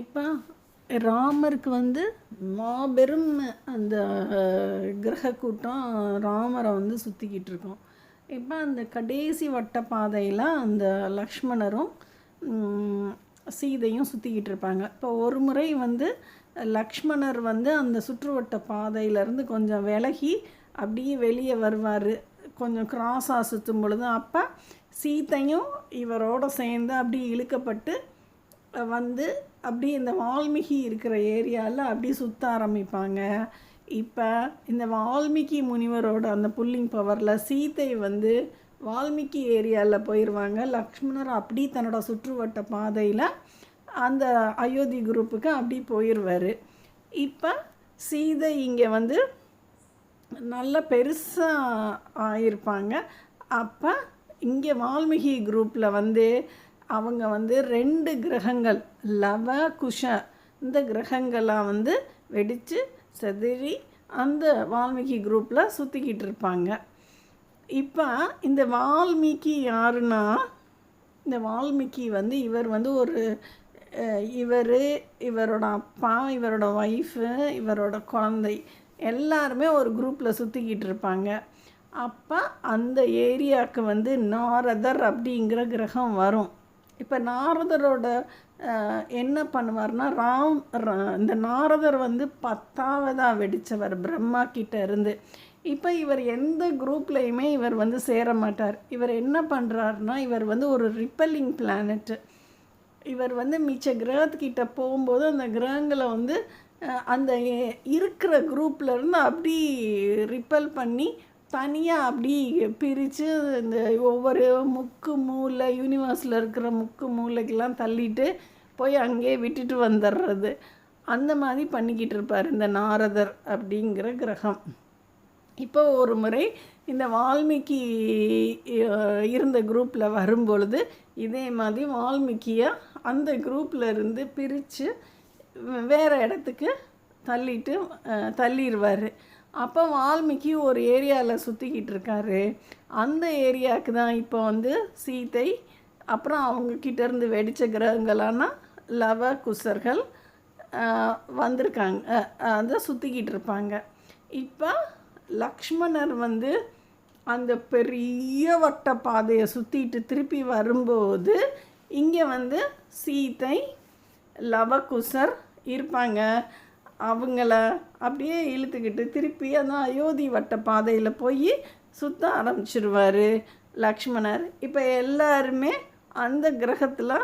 இப்போ ராமருக்கு வந்து மாபெரும் அந்த கிரக கூட்டம் ராமரை வந்து சுற்றிக்கிட்டு இருக்கோம். இப்போ அந்த கடைசி வட்ட பாதையில் அந்த லக்ஷ்மணரும் சீதையும் சுற்றிக்கிட்டு இருப்பாங்க. இப்போ ஒரு முறை வந்து லக்ஷ்மணர் வந்து அந்த சுற்றுவட்ட பாதையிலேருந்து கொஞ்சம் விலகி அப்படியே வெளியே வருவார். கொஞ்சம் கிராஸாக சுற்றும் பொழுது அப்போ சீதையும் இவரோட சேர்ந்து அப்படியே இழுக்கப்பட்டு வந்து அப்படியே இந்த வால்மீகி இருக்கிற ஏரியாவில் அப்படியே சுற்ற ஆரம்பிப்பாங்க. இப்போ இந்த வால்மீகி முனிவரோட அந்த புல்லிங் பவரில் சீதை வந்து வால்மீகி ஏரியாவில் போயிடுவாங்க லக்ஷ்மணர் அப்படி தன்னோட சுற்றுவட்ட பாதையில் அந்த அயோத்தி குரூப்புக்கு அப்படி போயிடுவார் இப்போ சீதை இங்கே வந்து நல்ல பெருசாக ஆயிருப்பாங்க. அப்போ இங்கே வால்மீகி குரூப்பில் வந்து அவங்க வந்து ரெண்டு கிரகங்கள் லவ குஷ இந்த கிரகங்களாக வந்து வெடித்து செதறி அந்த வால்மீகி குரூப்பில் சுற்றிக்கிட்டு இருப்பாங்க. இப்போ இந்த வால்மீகி யாருன்னா இந்த வால்மீகி வந்து இவர் வந்து ஒரு இவர் இவரோட அப்பா இவரோட ஒய்ஃபு இவரோட குழந்தை எல்லாருமே ஒரு குரூப்பில் சுற்றிக்கிட்டு இருப்பாங்க. அப்போ அந்த ஏரியாவுக்கு வந்து நாரதர் அப்படிங்கிற கிரகம் வரும். இப்போ நாரதரோட என்ன பண்ணுவார்னா ராம் ரா- இந்த நாரதர் வந்து பத்தாவதாக வெடித்தவர் பிரம்மா கிட்ட இருந்து. இப்போ இவர் எந்த குரூப்லேயுமே இவர் வந்து சேர மாட்டார். இவர் என்ன பண்ணுறாருனா இவர் வந்து ஒரு ரிப்பல்லிங் பிளானட்டு. இவர் வந்து மிச்ச கிரகத்துக்கிட்ட போகும்போது அந்த கிரகங்களை வந்து அந்த இருக்கிற குரூப்லேருந்து அப்படி ரிப்பல் பண்ணி தனியாக அப்படி பிரித்து இந்த ஒவ்வொரு முக்கு மூளை யூனிவர்ஸில் இருக்கிற முக்கு மூளைக்கெல்லாம் தள்ளிட்டு போய் அங்கேயே விட்டுட்டு வந்துடுறது அந்த மாதிரி பண்ணிக்கிட்டு இருப்பார் இந்த நாரதர் அப்படிங்கிற கிரகம். இப்போ ஒரு முறை இந்த வால்மீகி இருந்த குரூப்பில் வரும்பொழுது இதே மாதிரி வால்மீகியை அந்த குரூப்பில் இருந்து பிரித்து வேறு இடத்துக்கு தள்ளிட்டு தள்ளிடுவார் அப்போ வால்மீகி ஒரு ஏரியாவில் சுற்றிக்கிட்டு இருக்காரு. அந்த ஏரியாவுக்கு தான் இப்போ வந்து சீதை அப்புறம் அவங்க இருந்து வெடித்த கிரகங்களான லவ குசர்கள் வந்திருக்காங்க. அதை சுற்றிக்கிட்டு இருப்பாங்க. இப்போ லக்ஷ்மணர் வந்து அந்த பெரிய வட்ட பாதையை சுற்றிட்டு திருப்பி வரும்போது இங்கே வந்து சீதை லவகுசர் இருப்பாங்க. அவங்கள அப்படியே இழுத்துக்கிட்டு திருப்பி அந்த அயோத்தி வட்ட பாதையில் போய் சுற்ற ஆரம்பிச்சிருவார் லக்ஷ்மணர். இப்போ எல்லாருமே அந்த கிரகத்தில்